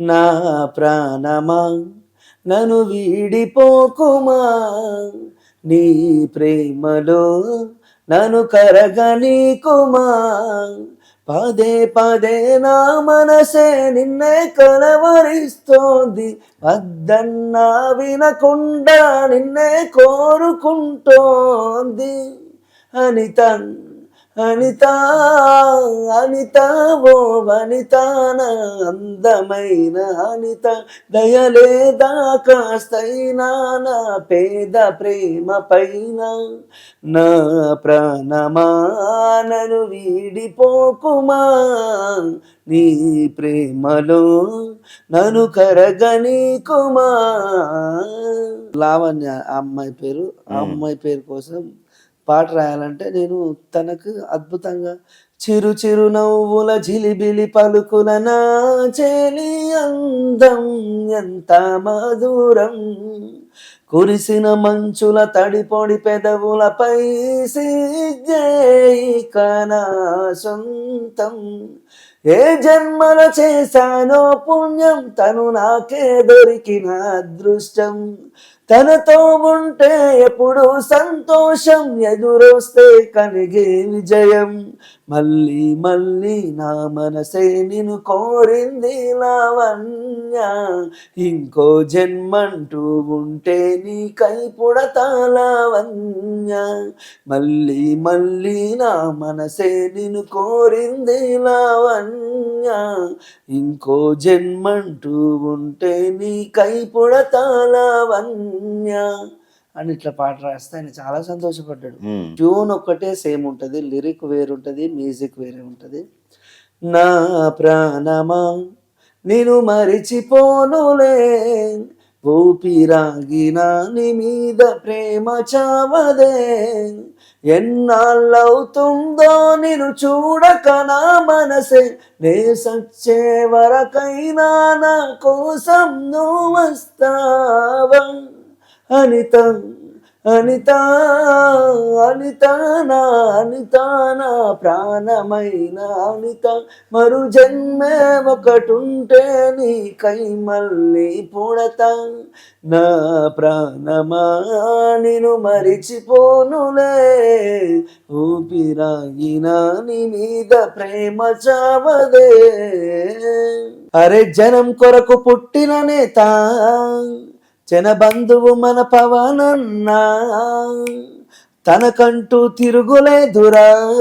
నా ప్రాణమా నను వీడిపోకుమా? నీ ప్రేమలో నను కరగనీకుమా పదే పదే నా మనసే నిన్నే కలవరిస్తోంది. వద్దన్నా వినకుండా నిన్నే కోరుకుంటోంది. అనితన్ అనిత అనిత ఓ వనితాన అందమైన అనిత దయలేదా కాస్తైనా నా పేద ప్రేమ పైన. నా ప్రాణమానను వీడిపోకుమా నీ ప్రేమలో నన్ను కరగనీకుమా. లావణ్య అమ్మాయి పేరు ఆ అమ్మాయి పేరు కోసం పాట రాయాలంటే నేను తనకు అద్భుతంగా చిరు చిరు నవ్వుల జిలిబిలి పలుకుల నా చెలి అందం ఎంత మధురం. కురిసిన మంచుల తడిపొడి పెదవులపై కనా సొంతం. ఏ జన్మల చేశానో పుణ్యం తను నాకే దొరికిన అదృష్టం. తనతో ఉంటే ఎప్పుడు సంతోషం ఎదురొస్తే కలిగే విజయం. మళ్ళీ మళ్ళీ నా మనసే నిన్ను కోరింది లావణ్య. ఇంకో జన్మంటూ ఉంటే నీ కై పుడతా లావణ్య. మళ్ళీ మళ్ళీ నా మనసే నిన్ను కోరింది లావణ్య. ఇంకో జన్మంటూ ఉంటే నీ కై పుడతా లావణ్య. అని ఇట్లా పాట రాస్తే ఆయన చాలా సంతోషపడ్డాడు. ఉమ్. ట్యూన్ ఒక్కటే సేమ్ ఉంటుంది లిరిక్ వేరుంటుంది మ్యూజిక్ వేరే ఉంటుంది. నా ప్రాణమా నేను మరిచిపోనులే ఊపిరాగిన నీ మీద ప్రేమ చావదే. ఎన్నాళ్ళవుతుందో నేను చూడక నా మనసే నే సచ్చే వరకైనా నా కోసం నువ్వు వస్తావా? అనిత అనిత అనితానా అనితానా ప్రాణమైన అనిత. మరు జన్మే ఒకటుంటే నీ కై మళ్ళీ పుడత. నా ప్రాణమా నిను మరిచిపోనులే. ఊపిరాగిన నీ మీద ప్రేమ చావదే. అరే జనం కొరకు పుట్టిన నేత జనబంధువు మన పవనన్నా తనకంటూ తిరుగులేదురా.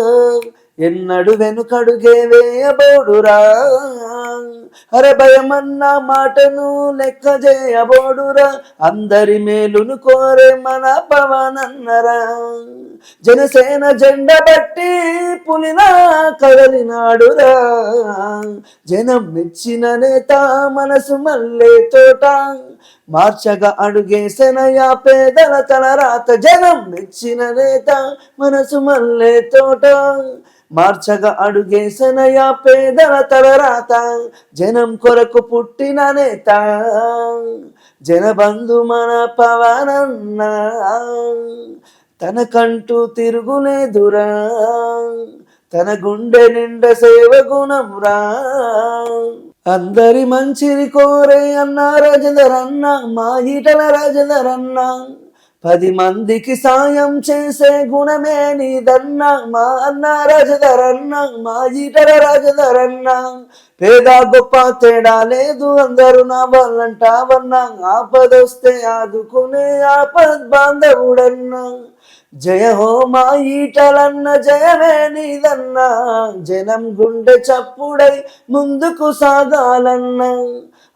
ఎన్నడు వెనుకడుగే వేయబోడురా. అరే భయమన్న మాటను లెక్క చేయబోడురా. అందరి మేలును కోరే మన పవనన్నరా. జనసేన జెండ బట్టి పులినా కదలినాడురా. జనం మెచ్చిన నేత మనసు మల్లే తోట. మార్చగా అడుగేసనయా పేదల తలరాత జనం మెచ్చిన నేత మనసు మల్లే తోట. మార్చగా అడుగేసనయా పేదల తలరాత జనం కొరకు పుట్టిన నేత. జనబంధు మన పవనన్న. తనకంటూ తిరుగులేదురా తన గుండె నిండ సేవ గుణంరా అందరి మంచిని కోరే అన్న రాజధర్ అన్న మా ఈటల రాజధర్ అన్న పది మందికి సాయం చేసే గుణమే నీదన్న మా అన్న రాజధరన్న మా ఈటల రాజధరన్న పేద గొప్ప తేడా లేదు అందరూ నా వాళ్ళంటావన్న. ఆపదొస్తే ఆదుకునే ఆపద్ బాంధవుడన్నా. జయ హో మా ఈటలన్న జయమే నీదన్న. జనం గుండె చప్పుడై ముందుకు సాగాలన్న.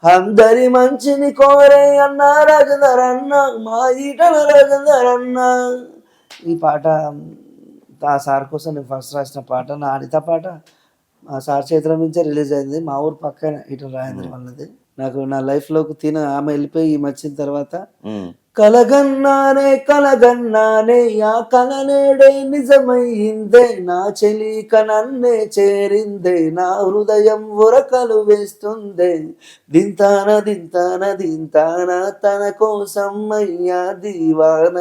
అందరి మంచిని కోరే అన్న రాజధరన్న అన్న మా ఈటల రాజధరన్న అన్న ఈ పాట ఆ సార్ కోసం నేను ఫస్ట్ రాసిన పాట నా అనిత పాట. మా సార్ చేతుల నుంచే రిలీజ్ అయింది. మా ఊరు పక్కన ఇటు రాజేంద్ర వాళ్ళది. నాకు నా లైఫ్లోకి తిన ఆమె వెళ్ళిపోయి ఈమె వచ్చిన తర్వాత కలగన్నానే కలగన్నానే ఆ కలనేడే నిజమయ్యిందే నా చెలిక నన్నే చేరిందే నా హృదయం ఉరకలు వేస్తుందే. దింతాన దింతాన దింతాన తన కోసం అయ్యా దీవాన.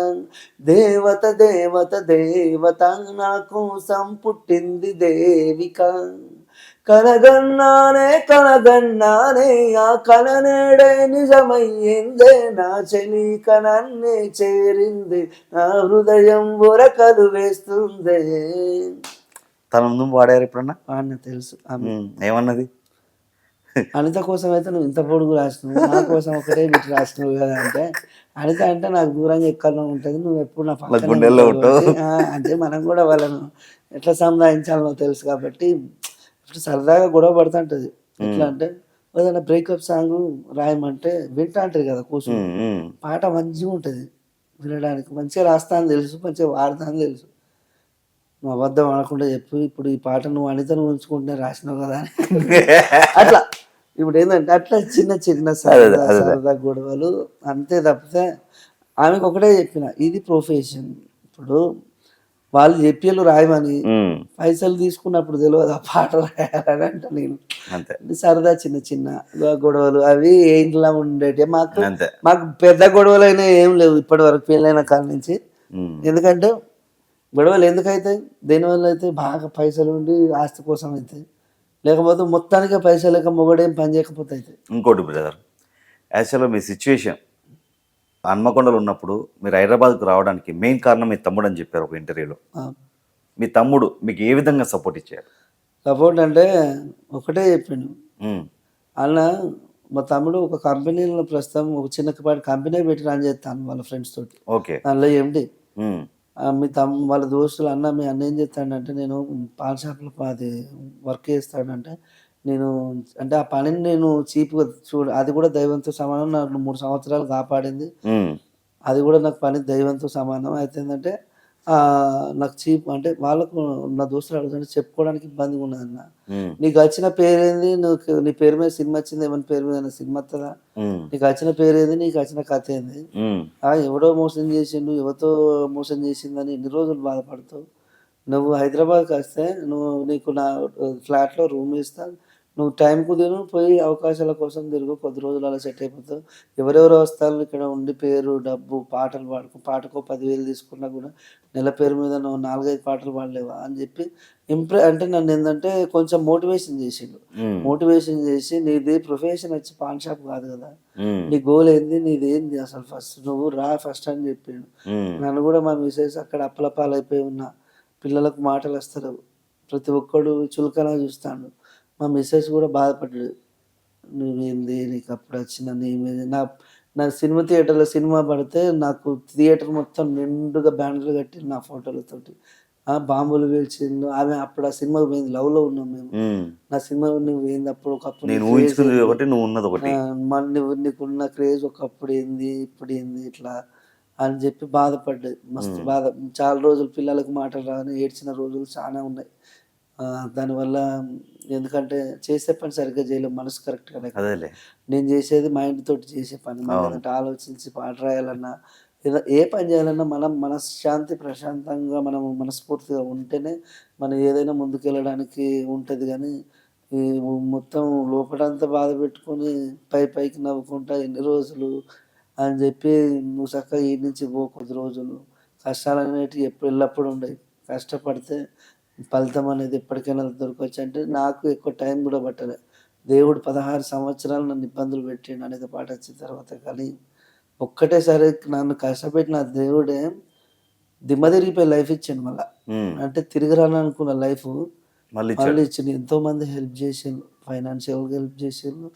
దేవత దేవత దేవత నా కోసం పుట్టింది దేవిక. కనగన్నానే కనగన్నానే ఆ కననేడే నిజమయ్యిందే. నా చెలి కనన్నే చేరింది నా హృదయం ఉరకలు వేస్తుందే. తన ముందు పాడారు ఎప్పుడన్నా? అన్న తెలుసు. ఆమె. ఏమన్నది? అనిత కోసం అయితే నువ్వు ఇంత పొడుగు రాసినావు. నా కోసం ఒకటే బిట్ రాసినావు కదా అంటే అనిత అంటే నాకు దూరంగా ఎక్కడ ఉంటుంది. నువ్వు ఎప్పుడు నా పక్కనే అంటే మనం కూడా వాళ్ళను ఎట్లా సంధాయించాలో తెలుసు కాబట్టి సరదాగా గొడవ పడుతుంటది. ఎట్లా అంటే ఏదైనా బ్రేకప్ సాంగ్ రాయమంటే వింటా అంటది కదా కూర్చొని. పాట మంచిగా ఉంటుంది. వినడానికి మంచిగా రాస్తా అని తెలుసు మంచిగా వాడతా అని తెలుసు. నువ్వు అబద్ధం అనకుండా చెప్పు ఇప్పుడు ఈ పాట నువ్వు అనితను ఉంచుకుంటే రాసినావు కదా అని. అట్లా. ఇప్పుడు ఏంటంటే అట్లా చిన్న చిన్న సరదా. సరదా గొడవలు అంతే తప్పితే ఆమెకు ఒకటే చెప్పిన ఇది ప్రొఫెషన్ ఇప్పుడు వాళ్ళు చెప్పేళ్ళు రాయమని పైసలు తీసుకున్నప్పుడు తెలియదు ఆ పాట రాయాలని అంట నేను. అంతే. సరదా చిన్న చిన్న గొడవలు అవి ఇంట్లో ఉండేటి. మాకు మాకు పెద్ద గొడవలు అయినా ఏం లేవు ఇప్పటి వరకు పెళ్ళైన కాడ నుంచి. ఎందుకంటే గొడవలు ఎందుకు అవుతాయి దేనివల్ల అయితే బాగా పైసలు ఉండి ఆస్తి కోసం అవుతాయి లేకపోతే మొత్తానికి పైసలు లేక మొగడేం పని చేయకపోతే అవుతాయి ఇంకోటి బ్రదర్ యాక్చువల్గా మీ సిచ్యువేషన్ హన్మకొండలో ఉన్నప్పుడు మీరు హైదరాబాద్కు రావడానికి మెయిన్ కారణం మీ తమ్ముడు అని చెప్పారు ఒక ఇంటర్వ్యూలో. మీ తమ్ముడు మీకు ఏ విధంగా సపోర్ట్ ఇచ్చారు? సపోర్ట్ అంటే ఒకటే చెప్పిండు. ఉమ్, అన్న మా తమ్ముడు ఒక కంపెనీలో ప్రస్తుతం ఒక చిన్నపాటి కంపెనీ పెట్టి రన్ చేస్తాను వాళ్ళ ఫ్రెండ్స్ తోటి. ఓకే. దానిలో ఏంటి మీ తమ్ వాళ్ళ దోస్తులు అన్న మీ అన్న ఏం చేస్తాడంటే నేను పాన్ షాప్లో అది వర్క్ చేస్తాడంటే నేను అంటే ఆ పనిని నేను చీప్గా చూడ అది కూడా దైవంతో సమానం. నాకు మూడు సంవత్సరాలు కాపాడింది. అది కూడా నాకు పని దైవంతో సమానం. అయితే ఏంటంటే ఆ, నాకు చీప్ అంటే వాళ్ళకు నా దోస్తులు అడుగుతుంటే చెప్పుకోవడానికి ఇబ్బందిగా ఉన్నది అన్న. నీకు వచ్చిన పేరేంది? నువ్వు నీ పేరు మీద సినిమా వచ్చింది? ఏమైనా పేరు మీద సినిమా వస్తుందా నీకు వచ్చిన పేరు ఏంది నీకు వచ్చిన కథ ఏంది? ఎవడో మోసం చేసిండు ఎవరితో మోసం చేసిందని ఎన్ని రోజులు బాధపడతావు? నువ్వు హైదరాబాద్కి వస్తే నువ్వు నీకు నా ఫ్లాట్లో రూమ్ ఇస్తా నువ్వు టైంకు తిను పోయి అవకాశాల కోసం తిరుగు. కొద్ది రోజులు అలా సెట్ అయిపోతావు. ఎవరెవరు వస్తారు ఇక్కడ? ఉండి పేరు డబ్బు పాటలు పాడుకో పాటకో పదివేలు తీసుకున్నా కూడా నెల పేరు మీద నువ్వు నాలుగైదు పాటలు పాడలేవా అని చెప్పి ఇంప్రె అంటే నన్ను ఏంటంటే కొంచెం మోటివేషన్ చేసిండు. మోటివేషన్ చేసి నీది ప్రొఫెషన్ వచ్చి పాన్ షాప్ కాదు కదా. ఉమ్, నీ గోల్ ఏంది? నీది ఏంది? అసలు ఫస్ట్ నువ్వు రా ఫస్ట్ అని చెప్పిండు. ఉమ్, నన్ను కూడా మా మిసెస్ అక్కడ అప్పలపాలైపోయి ఉన్న పిల్లలకు మాటలు వస్తారు ప్రతి ఒక్కడు చులకన చూస్తాడు. మా మిస్సెస్ కూడా బాధపడ్డాడు. నువ్వేంది నీకు అప్పుడు వచ్చిన నీ మీద నా నా సినిమా థియేటర్లో సినిమా పడితే నాకు థియేటర్ మొత్తం నిండుగా బ్యానర్లు కట్టి నా ఫోటోలతోటి ఆ బాంబులు పేల్చిండు. ఆమె అప్పుడు ఆ సినిమా పోయింది. లవ్లో ఉన్నాం మేము. నా సినిమా నువ్వు ఏంది అప్పుడు ఒకప్పుడు నేను? ఒకటి నువ్వు ఉన్నది ఒకటి. ఆ, మళ్ళీ నువ్వు నీకున్న క్రేజ్ ఒకప్పుడు ఏంది ఇప్పుడు ఏంది ఇట్లా అని చెప్పి బాధపడ్డది మస్తు బాధ. చాలా రోజులు పిల్లలకు మాటలు రాని ఏడ్చిన రోజులు చాలా ఉన్నాయి. దానివల్ల ఎందుకంటే చేసే పని సరిగ్గా చేయలేం మనసు కరెక్ట్గా అదేలే. నేను చేసేది మైండ్ తోటి చేసే పని. మనం ఏదంటే ఆలోచించి పాట రాయాలన్నా ఏదో ఏ పని చేయాలన్నా మనం మనశ్శాంతి ప్రశాంతంగా మనం మనస్ఫూర్తిగా ఉంటేనే మనం ఏదైనా ముందుకెళ్ళడానికి ఉంటుంది కానీ ఈ మొత్తం లోపలంతా బాధ పెట్టుకొని పై పైకి నవ్వుకుంటా ఎన్ని రోజులు అని చెప్పి నువ్వు చక్కగా ఈ నుంచి పో కొద్ది రోజులు. కష్టాలు అనేటివి ఎప్పుడు ఎల్లప్పుడూ ఉండవు కష్టపడితే ఫలితం అనేది ఎప్పటికైనా దొరకవచ్చు అంటే నాకు ఎక్కువ టైం కూడా పట్టలే. దేవుడు పదహారు సంవత్సరాలు నన్ను ఇబ్బందులు పెట్టిండు అనేది పాట వచ్చిన తర్వాత కానీ ఒక్కటేసారి నన్ను కష్టపెట్టిన దేవుడే దిమ్మ తిరిగిపోయి లైఫ్ ఇచ్చాడు మళ్ళా. అంటే తిరిగి రాననుకున్న లైఫ్ మళ్ళీ మళ్ళీ ఇచ్చిండు. ఎంతో మంది హెల్ప్ చేసిండు ఫైనాన్షియల్గా హెల్ప్ చేసిండు.